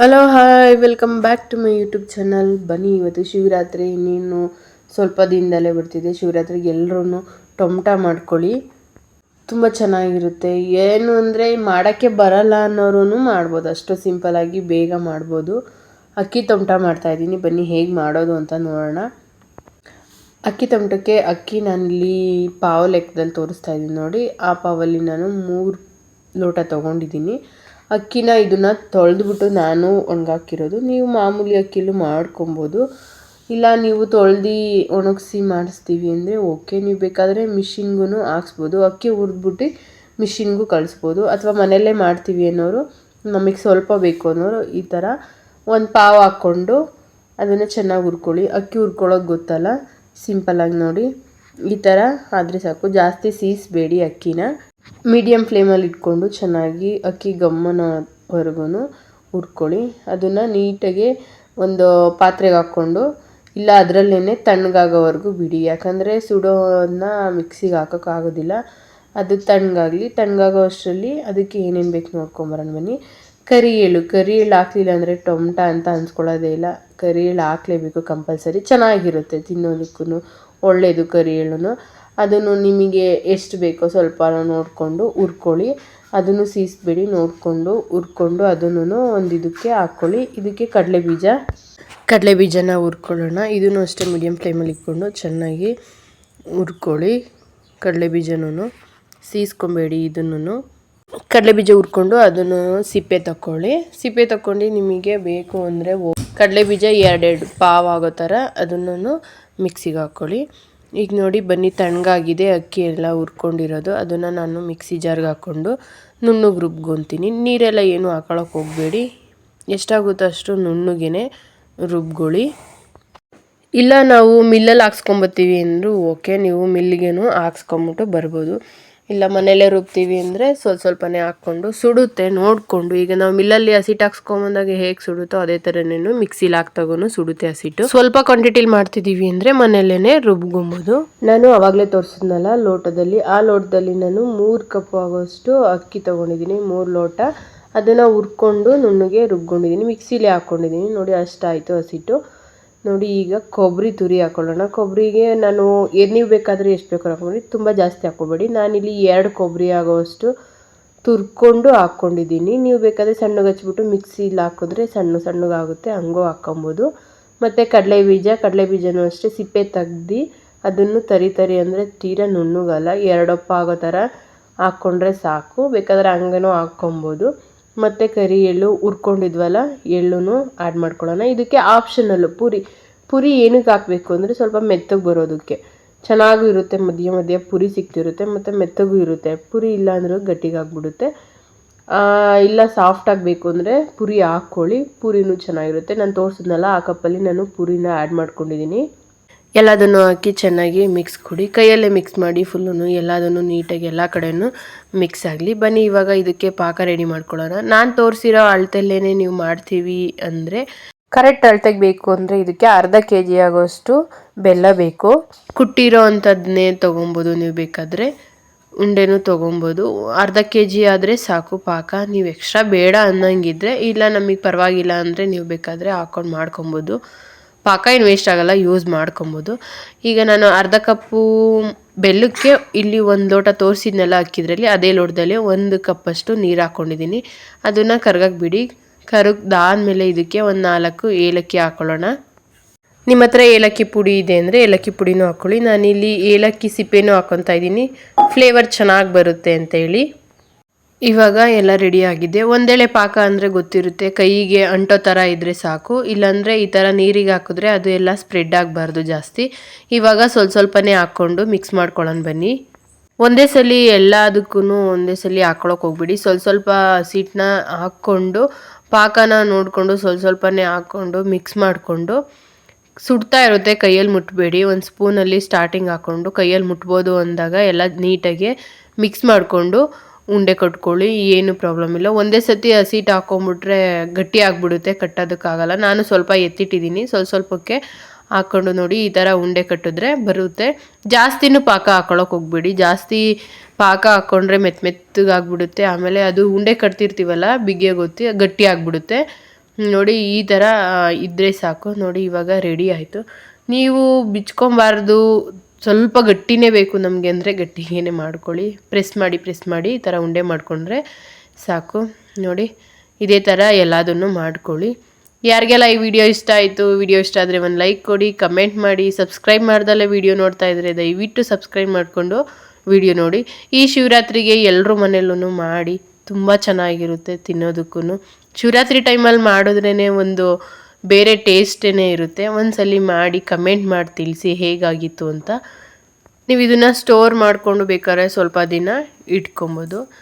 Hello hi welcome back to my YouTube channel ಬನ್ನಿ, ಇವತ್ತು ಶಿವರಾತ್ರಿ ಇನ್ನೇನು ಸ್ವಲ್ಪ ದಿನದಲ್ಲೇ ಬರ್ತಿದೆ. ಶಿವರಾತ್ರಿಗೆ ಎಲ್ಲರೂ ಟೊಮಟ ಮಾಡ್ಕೊಳ್ಳಿ. ತುಂಬ ಚೆನ್ನಾಗಿರುತ್ತೆ. ಏನು ಅಂದರೆ, ಮಾಡೋಕ್ಕೆ ಬರಲ್ಲ ಅನ್ನೋರು ಮಾಡ್ಬೋದು. ಅಷ್ಟು ಸಿಂಪಲಾಗಿ ಬೇಗ ಮಾಡ್ಬೋದು. ಅಕ್ಕಿ ಟೊಮಟ ಮಾಡ್ತಾಯಿದ್ದೀನಿ ಬನ್ನಿ, ಹೇಗೆ ಮಾಡೋದು ಅಂತ ನೋಡೋಣ. ಅಕ್ಕಿ ತೊಮಟಕ್ಕೆ ಅಕ್ಕಿ ನಾನಿಲ್ಲಿ ಪಾವು ಲೆಕ್ಕದಲ್ಲಿ ತೋರಿಸ್ತಾ ಇದ್ದೀನಿ ನೋಡಿ. ಆ ಪಾವಲ್ಲಿ ನಾನು ಮೂರು ಲೋಟ ತೊಗೊಂಡಿದ್ದೀನಿ. ಅಕ್ಕಿನ ಇದನ್ನು ತೊಳೆದ್ಬಿಟ್ಟು ನಾನು ಒಣಗಾಕಿರೋದು ನೀವು ಮಾಮೂಲಿ ಅಕ್ಕಿಲೂ ಮಾಡ್ಕೊಬೋದು. ಇಲ್ಲ, ನೀವು ತೊಳ್ದು ಒಣಗಿಸಿ ಮಾಡಿಸ್ತೀವಿ ಅಂದರೆ ಓಕೆ. ನೀವು ಬೇಕಾದರೆ ಮಿಷಿನ್ಗೂ ಹಾಕ್ಸ್ಬೋದು. ಅಕ್ಕಿ ಹುರಿದ್ಬಿಟ್ಟು ಮಿಷಿನ್ಗೂ ಕಳಿಸ್ಬೋದು. ಅಥವಾ ಮನೆಯಲ್ಲೇ ಮಾಡ್ತೀವಿ ಅನ್ನೋರು, ನಮಗೆ ಸ್ವಲ್ಪ ಬೇಕು ಅನ್ನೋರು ಈ ಥರ ಒಂದು ಪಾವು ಹಾಕ್ಕೊಂಡು ಅದನ್ನು ಚೆನ್ನಾಗಿ ಹುರ್ಕೊಳ್ಳಿ. ಅಕ್ಕಿ ಹುರ್ಕೊಳ್ಳೋಕೆ ಗೊತ್ತಲ್ಲ? ಸಿಂಪಲ್ಲಾಗಿ ನೋಡಿ. ಈ ಥರ ಆದರೆ ಸಾಕು. ಜಾಸ್ತಿ ಸೀಸಬೇಡಿ ಅಕ್ಕಿನ. ಮೀಡಿಯಮ್ ಫ್ಲೇಮಲ್ಲಿ ಇಟ್ಕೊಂಡು ಚೆನ್ನಾಗಿ ಅಕ್ಕಿ ಗಮ್ಮನವರೆಗೂ ಹುರ್ಕೊಳ್ಳಿ. ಅದನ್ನು ನೀಟಾಗಿ ಒಂದು ಪಾತ್ರೆಗೆ ಹಾಕ್ಕೊಂಡು, ಇಲ್ಲ ಅದರಲ್ಲೇ ತಣ್ಣಗಾಗೋವರೆಗೂ ಬಿಡಿ. ಯಾಕಂದರೆ ಸುಡೋದನ್ನ ಮಿಕ್ಸಿಗೆ ಹಾಕೋಕ್ಕಾಗೋದಿಲ್ಲ ಅದು ತಣ್ಣಗಾಗಲಿ ತಣ್ಣಗಾಗೋ ಅಷ್ಟರಲ್ಲಿ ಅದಕ್ಕೆ ಏನೇನು ಬೇಕು ನೋಡ್ಕೊಂಬರೋಣ ಬನ್ನಿ. ಕರಿ ಎಳ್ಳು. ಕರಿ ಎಳ್ಳು ಹಾಕಲಿಲ್ಲ ಅಂದರೆ ಟೊಮಟ ಅಂತ ಅನ್ಸ್ಕೊಳ್ಳೋದೇ ಇಲ್ಲ. ಕರಿ ಎಳ್ಳು ಹಾಕಲೇಬೇಕು ಕಂಪಲ್ಸರಿ. ಚೆನ್ನಾಗಿರುತ್ತೆ ತಿನ್ನೋದಕ್ಕೂ ಒಳ್ಳೆಯದು ಕರಿ ಎಳ್ಳು ಅದನ್ನು ನಿಮಗೆ ಎಷ್ಟು ಬೇಕೋ ಸ್ವಲ್ಪ ನೋಡಿಕೊಂಡು ಹುರ್ಕೊಳ್ಳಿ. ಅದನ್ನು ಸೀಸ್ಬೇಡಿ, ನೋಡಿಕೊಂಡು ಹುರ್ಕೊಂಡು ಅದನ್ನು ಒಂದು ಇದಕ್ಕೆ ಹಾಕ್ಕೊಳ್ಳಿ ಇದಕ್ಕೆ ಕಡಲೆ ಬೀಜ. ಕಡಲೆ ಬೀಜನ ಹುರ್ಕೊಳ್ಳೋಣ. ಇದನ್ನು ಅಷ್ಟೇ ಮೀಡಿಯಮ್ ಫ್ಲೇಮಲ್ಲಿ ಇಟ್ಕೊಂಡು ಚೆನ್ನಾಗಿ ಹುರ್ಕೊಳ್ಳಿ. ಕಡಲೆ ಬೀಜನೂ ಸೀಸ್ಕೊಬೇಡಿ ಇದನ್ನು ಕಡಲೆ ಬೀಜ ಹುರ್ಕೊಂಡು ಅದನ್ನು ಸಿಪ್ಪೆ ತಕ್ಕೊಳ್ಳಿ. ಸಿಪ್ಪೆ ತಕ್ಕೊಂಡು ನಿಮಗೆ ಬೇಕು ಅಂದರೆ ಕಡಲೆ ಬೀಜ ಎರಡೆರಡು ಪಾವ್ ಆಗೋ ಥರ ಅದನ್ನು ಮಿಕ್ಸಿಗೆ ಹಾಕ್ಕೊಳ್ಳಿ ಈಗ ನೋಡಿ ಬನ್ನಿ, ತಣ್ಣಗಾಗಿದೆ, ಅಕ್ಕಿ ಎಲ್ಲ ಹುರ್ಕೊಂಡಿರೋದು. ಅದನ್ನು ನಾನು ಮಿಕ್ಸಿ ಜಾರ್ಗೆ ಹಾಕ್ಕೊಂಡು ನುಣ್ಣಗೆ ರುಬ್ಕೊತೀನಿ. ನೀರೆಲ್ಲ ಏನು ಹಾಕೊಳಕ್ಕೆ ಹೋಗಬೇಡಿ. ಎಷ್ಟಾಗುತ್ತೋ ಅಷ್ಟು ನುಣ್ಣಗೆ ರುಬ್ಕೊಳ್ಳಿ. ಇಲ್ಲ, ನಾವು ಮಿಲ್ಲಲ್ಲಿ ಹಾಕ್ಸ್ಕೊಂಬತ್ತೀವಿ ಅಂದರೂ ಓಕೆ. ನೀವು ಮಿಲ್ಲಿಗೇನು ಹಾಕ್ಸ್ಕೊಂಬಿಟ್ಟು ಬರ್ಬೋದು. ಇಲ್ಲ ಮನೆಯಲ್ಲೇ ರುಬ್ತೀವಿ ಅಂದರೆ ಸ್ವಲ್ಪ ಸ್ವಲ್ಪನೇ ಹಾಕ್ಕೊಂಡು ಸುಡುತ್ತೆ, ನೋಡಿಕೊಂಡು. ಈಗ ನಾವು ಮಿಲ್ಲಲ್ಲಿ ಹಸಿಟ್ಟು ಹಾಕ್ಸ್ಕೊಂಬಂದಾಗ ಹೇಗೆ ಸುಡುತ್ತೋ ಅದೇ ಥರನೇನು ಮಿಕ್ಸಿಲಿ ಹಾಕ್ತಾಗೂ ಸುಡುತ್ತೆ ಹಸಿಟ್ಟು. ಸ್ವಲ್ಪ ಕ್ವಾಂಟಿಟಿಲಿ ಮಾಡ್ತಿದ್ದೀವಿ ಅಂದರೆ ಮನೆಯಲ್ಲೇ ರುಬ್ಕೊಬೋದು. ನಾನು ಅವಾಗಲೇ ತೋರಿಸಿದ್ನಲ್ಲ ಲೋಟದಲ್ಲಿ. ಆ ಲೋಟದಲ್ಲಿ ನಾನು ಮೂರು ಕಪ್ ಆಗೋಷ್ಟು ಅಕ್ಕಿ ತೊಗೊಂಡಿದ್ದೀನಿ, ಮೂರು ಲೋಟ. ಅದನ್ನು ಹುರ್ಕೊಂಡು ನುಣ್ಣಗೆ ರುಬ್ಕೊಂಡಿದ್ದೀನಿ, ಮಿಕ್ಸಿಲಿ ಹಾಕ್ಕೊಂಡಿದ್ದೀನಿ. ನೋಡಿ ಅಷ್ಟಾಯಿತು ಹಸಿಟ್ಟು. ನೋಡಿ, ಈಗ ಕೊಬ್ಬರಿ ತುರಿ ಹಾಕ್ಕೊಳ್ಳೋಣ ಕೊಬ್ಬರಿಗೆ ನಾನು ನೀವು ಬೇಕಾದರೆ ಎಷ್ಟು ಬೇಕಾದ್ರೂ ಹಾಕ್ಕೊಳ್ಳಿ ತುಂಬ ಜಾಸ್ತಿ ಹಾಕ್ಕೊಬೇಡಿ. ನಾನಿಲ್ಲಿ ಎರಡು ಕೊಬ್ಬರಿ ಆಗೋವಷ್ಟು ತುರ್ಕೊಂಡು ಹಾಕ್ಕೊಂಡಿದ್ದೀನಿ. ನೀವು ಬೇಕಾದರೆ ಸಣ್ಣಗೆ ಹಚ್ಬಿಟ್ಟು ಮಿಕ್ಸಿಲಿ ಹಾಕಿದ್ರೆ ಸಣ್ಣ ಸಣ್ಣಗಾಗುತ್ತೆ ಹಂಗೂ ಹಾಕ್ಕೊಬೋದು. ಮತ್ತು ಕಡಲೆ ಬೀಜ, ಕಡಲೆ ಬೀಜನೂ ಅಷ್ಟೇ ಸಿಪ್ಪೆ ತೆಗ್ದು ಅದನ್ನು ತರಿ ತರಿ ಅಂದರೆ ತೀರಾ ನುಣ್ಣಗಲ್ಲ. ಎರಡಪ್ಪ ಆಗೋ ಥರ ಹಾಕ್ಕೊಂಡ್ರೆ ಸಾಕು. ಬೇಕಾದರೆ ಹಂಗನೂ ಹಾಕ್ಕೊಬೋದು. ಮತ್ತು ಕರಿ ಎಳ್ಳು ಹುರ್ಕೊಂಡಿದ್ವಲ್ಲ ಎಳ್ಳೂ ಆ್ಯಡ್ ಮಾಡ್ಕೊಳ್ಳೋಣ. ಇದಕ್ಕೆ ಆಪ್ಷನಲ್ಲು ಪುರಿ ಪುರಿ ಏನಕ್ಕೆ ಹಾಕಬೇಕು ಅಂದರೆ ಸ್ವಲ್ಪ ಮೆತ್ತಗೆ ಬರೋದಕ್ಕೆ. ಚೆನ್ನಾಗೂ ಇರುತ್ತೆ, ಮಧ್ಯ ಮಧ್ಯ ಪುರಿ ಸಿಕ್ತಿರುತ್ತೆ ಮತ್ತು ಮೆತ್ತಗೂ ಇರುತ್ತೆ. ಪುರಿ ಇಲ್ಲ ಅಂದರೂ ಗಟ್ಟಿಗಾಗ್ಬಿಡುತ್ತೆ ಇಲ್ಲ ಸಾಫ್ಟ್ ಆಗಬೇಕು ಅಂದರೆ ಪುರಿ ಹಾಕ್ಕೊಳ್ಳಿ. ಪುರಿನೂ ಚೆನ್ನಾಗಿರುತ್ತೆ. ನಾನು ತೋರಿಸಿದ್ನಲ್ಲ, ಆ ಕಪ್ಪಲ್ಲಿ ನಾನು ಪುರಿನ ಆ್ಯಡ್ ಮಾಡ್ಕೊಂಡಿದ್ದೀನಿ. ಎಲ್ಲದನ್ನು ಹಾಕಿ ಚೆನ್ನಾಗಿ ಮಿಕ್ಸ್ ಕೊಡಿ. ಕೈಯಲ್ಲೇ ಮಿಕ್ಸ್ ಮಾಡಿ ಫುಲ್ಲು ಎಲ್ಲದನ್ನು ನೀಟಾಗಿ ಎಲ್ಲ ಕಡೆಯೂ ಮಿಕ್ಸ್ ಆಗಲಿ. ಬನ್ನಿ, ಇವಾಗ ಇದಕ್ಕೆ ಪಾಕ ರೆಡಿ ಮಾಡ್ಕೊಳ್ಳೋಣ. ನಾನು ತೋರಿಸಿರೋ ಅಳತೆಲ್ಲೇ ನೀವು ಮಾಡ್ತೀವಿ ಅಂದರೆ ಕರೆಕ್ಟ್ ಅಳತೆಗೆ ಬೇಕು ಅಂದರೆ ಇದಕ್ಕೆ ಅರ್ಧ ಕೆ ಜಿ ಆಗೋಷ್ಟು ಬೆಲ್ಲ ಬೇಕು. ಕುಟ್ಟಿರೋ ಅಂಥದ್ದನ್ನೇ ತೊಗೊಬೋದು ನೀವು ಬೇಕಾದರೆ. ಉಂಡೆನೂ ತೊಗೊಬೋದು. ಅರ್ಧ ಕೆ ಜಿ ಆದರೆ ಸಾಕು ಪಾಕ. ನೀವು ಎಕ್ಸ್ಟ್ರಾ ಬೇಡ ಅನ್ನೋಂಗಿದ್ರೆ, ಇಲ್ಲ ನಮಗೆ ಪರವಾಗಿಲ್ಲ ಅಂದರೆ ನೀವು ಬೇಕಾದರೆ ಹಾಕ್ಕೊಂಡು ಮಾಡ್ಕೊಬೋದು. ಪಾಕ ಏನು ವೇಸ್ಟ್ ಆಗೋಲ್ಲ ಯೂಸ್ ಮಾಡ್ಕೊಬೋದು. ಈಗ ನಾನು ಅರ್ಧ ಕಪ್ಪು ಬೆಲ್ಲಕ್ಕೆ ಇಲ್ಲಿ ಒಂದು ಲೋಟ ತೋರಿಸಿದ್ನೆಲ್ಲ ಹಾಕಿದ್ರಲ್ಲಿ ಅದೇ ಲೋಟದಲ್ಲಿ ಒಂದು ಕಪ್ಪಷ್ಟು ನೀರು ಹಾಕ್ಕೊಂಡಿದ್ದೀನಿ ಅದನ್ನು ಕರ್ಗಕ್ಕೆ ಬಿಡಿ. ಕರಗ್ದಾದ್ಮೇಲೆ ಇದಕ್ಕೆ ಒಂದು ನಾಲ್ಕು ಏಲಕ್ಕಿ ಹಾಕ್ಕೊಳ್ಳೋಣ ನಿಮ್ಮ ಹತ್ರ ಏಲಕ್ಕಿ ಪುಡಿ ಇದೆ ಅಂದರೆ ಏಲಕ್ಕಿ ಪುಡಿನೂ ಹಾಕ್ಕೊಳ್ಳಿ ನಾನಿಲ್ಲಿ ಏಲಕ್ಕಿ ಸಿಪ್ಪೆನೂ ಹಾಕ್ಕೊತಾ ಇದ್ದೀನಿ. ಫ್ಲೇವರ್ ಚೆನ್ನಾಗಿ ಬರುತ್ತೆ ಅಂತೇಳಿ. ಇವಾಗ ಎಲ್ಲ ರೆಡಿ ಆಗಿದೆ. ಒಂದೇಳೆ ಪಾಕ ಅಂದರೆ ಗೊತ್ತಿರುತ್ತೆ. ಕೈಗೆ ಅಂಟೋ ಥರ ಇದ್ದರೆ ಸಾಕು. ಇಲ್ಲಾಂದರೆ ಈ ಥರ ನೀರಿಗೆ ಹಾಕಿದ್ರೆ ಅದು ಎಲ್ಲ ಸ್ಪ್ರೆಡ್ ಆಗಬಾರ್ದು ಜಾಸ್ತಿ. ಇವಾಗ ಸ್ವಲ್ಪ ಸ್ವಲ್ಪನೇ ಹಾಕ್ಕೊಂಡು ಮಿಕ್ಸ್ ಮಾಡ್ಕೊಳ್ಳೋಣ ಬನ್ನಿ. ಒಂದೇ ಸಲ ಎಲ್ಲದಕ್ಕೂ ಒಂದೇ ಸಲ ಹಾಕ್ಕೊಳಕ್ಕೆ ಹೋಗ್ಬಿಡಿ. ಸ್ವಲ್ಪ ಸ್ವಲ್ಪ ಸೀಟನ್ನ ಹಾಕ್ಕೊಂಡು, ಪಾಕನ ನೋಡಿಕೊಂಡು ಸ್ವಲ್ಪ ಸ್ವಲ್ಪನೇ ಹಾಕ್ಕೊಂಡು ಮಿಕ್ಸ್ ಮಾಡಿಕೊಂಡು, ಸುಡ್ತಾ ಇರುತ್ತೆ. ಕೈಯಲ್ಲಿ ಮುಟ್ಟಬೇಡಿ ಒಂದು ಸ್ಪೂನಲ್ಲಿ ಸ್ಟಾರ್ಟಿಂಗ್ ಹಾಕ್ಕೊಂಡು ಕೈಯಲ್ಲಿ ಮುಟ್ಬೋದು ಅಂದಾಗ ಎಲ್ಲ ನೀಟಾಗಿ ಮಿಕ್ಸ್ ಮಾಡಿಕೊಂಡು ಉಂಡೆ ಕಟ್ಕೊಳ್ಳಿ, ಏನು ಪ್ರಾಬ್ಲಮ್ ಇಲ್ಲ. ಒಂದೇ ಸತಿ ಹಸಿಟ್ಟು ಹಾಕೊಂಬಿಟ್ರೆ ಗಟ್ಟಿ ಆಗಿಬಿಡುತ್ತೆ, ಕಟ್ಟೋದಕ್ಕಾಗಲ್ಲ. ನಾನು ಸ್ವಲ್ಪ ಎತ್ತಿಟ್ಟಿದ್ದೀನಿ. ಸ್ವಲ್ಪ ಸ್ವಲ್ಪಕ್ಕೆ ಹಾಕ್ಕೊಂಡು ನೋಡಿ ಈ ಥರ ಉಂಡೆ ಕಟ್ಟಿದ್ರೆ ಬರುತ್ತೆ. ಜಾಸ್ತಿನೂ ಪಾಕ ಹಾಕೊಳಕ್ಕೆ ಹೋಗ್ಬೇಡಿ. ಜಾಸ್ತಿ ಪಾಕ ಹಾಕ್ಕೊಂಡ್ರೆ ಮೆತ್ತ ಮೆತ್ತಗಾಗ್ಬಿಡುತ್ತೆ. ಆಮೇಲೆ ಅದು ಉಂಡೆ ಕಟ್ತಿರ್ತೀವಲ್ಲ ಬಿಗ್ಗೆ ಗೊತ್ತಿ ಗಟ್ಟಿ ಆಗಿಬಿಡುತ್ತೆ. ನೋಡಿ ಈ ಥರ ಇದ್ದರೆ ಸಾಕು. ನೋಡಿ ಇವಾಗ ರೆಡಿ ಆಯಿತು. ನೀವು ಬಿಚ್ಕೊಬಾರ್ದು ಸ್ವಲ್ಪ ಗಟ್ಟಿನೇ ಬೇಕು ನಮಗೆ ಅಂದರೆ ಗಟ್ಟಿಗೇನೆ ಮಾಡ್ಕೊಳ್ಳಿ. ಪ್ರೆಸ್ ಮಾಡಿ ಪ್ರೆಸ್ ಮಾಡಿ ಈ ಥರ ಉಂಡೆ ಮಾಡಿಕೊಂಡ್ರೆ ಸಾಕು. ನೋಡಿ, ಇದೇ ಥರ ಎಲ್ಲದನ್ನು ಮಾಡ್ಕೊಳ್ಳಿ. ಯಾರಿಗೆಲ್ಲ ಈ ವಿಡಿಯೋ ಇಷ್ಟ ಆಯಿತು, ವಿಡಿಯೋ ಇಷ್ಟ ಆದರೆ ಒಂದು ಲೈಕ್ ಕೊಡಿ, ಕಮೆಂಟ್ ಮಾಡಿ, ಸಬ್ಸ್ಕ್ರೈಬ್ ಮಾಡ್ದಲ್ಲೇ ವಿಡಿಯೋ ನೋಡ್ತಾ ಇದ್ದರೆ ದಯವಿಟ್ಟು ಸಬ್ಸ್ಕ್ರೈಬ್ ಮಾಡಿಕೊಂಡು ವಿಡಿಯೋ ನೋಡಿ. ಈ ಶಿವರಾತ್ರಿಗೆ ಎಲ್ಲರೂ ಮನೆಯಲ್ಲೂ ಮಾಡಿ, ತುಂಬ ಚೆನ್ನಾಗಿರುತ್ತೆ ತಿನ್ನೋದಕ್ಕೂ ಶಿವರಾತ್ರಿ ಟೈಮಲ್ಲಿ ಮಾಡಿದ್ರೇ ಒಂದು ಬೇರೆ ಟೇಸ್ಟೇ ಇರುತ್ತೆ. ಒಂದ್ಸಲಿ ಮಾಡಿ, ಕಮೆಂಟ್ ಮಾಡಿ ತಿಳಿಸಿ ಹೇಗಾಗಿತ್ತು ಅಂತ. ನೀವು ಇದನ್ನು ಸ್ಟೋರ್ ಮಾಡಿಕೊಂಡು ಬೇಕಾದ್ರೆ ಸ್ವಲ್ಪ ದಿನ ಇಟ್ಕೊಬೋದು.